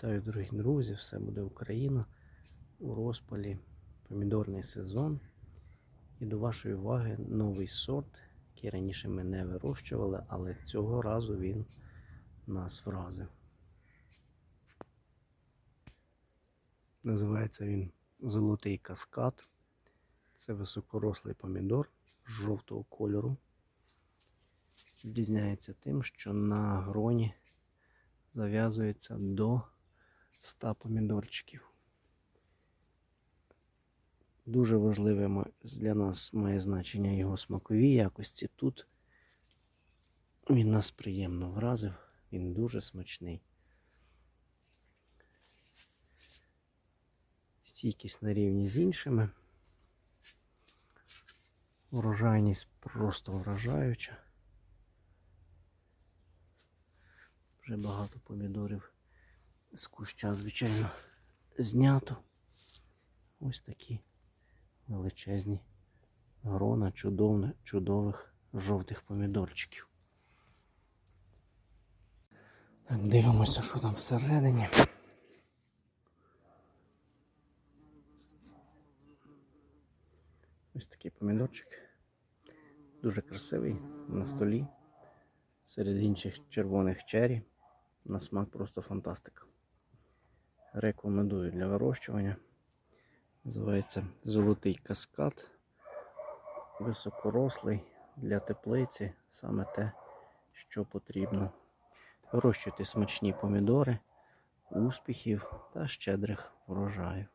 Вітаю, дорогі друзі! Все буде Україна у розпалі помідорний сезон. І до вашої уваги новий сорт, який раніше ми не вирощували, але цього разу він нас вразив. Називається він Золотий каскад. Це високорослий помідор жовтого кольору. Відрізняється тим, що на гроні зав'язується до 100 помідорчиків. Дуже важливе для нас має значення його смакові якості. Тут він нас приємно вразив, він дуже смачний. Стійкість на рівні з іншими. Урожайність просто вражаюча. Вже багато помідорів з куща, звичайно, знято. Ось такі величезні грона чудовне, чудових жовтих помідорчиків. Дивимося, що там всередині. Ось такий помідорчик. Дуже красивий на столі. Серед інших червоних чері. На смак просто фантастика. Рекомендую для вирощування. Називається Золотий каскад. Високорослий для теплиці. Саме те, що потрібно. Вирощуйте смачні помідори, успіхів та щедрих врожаїв.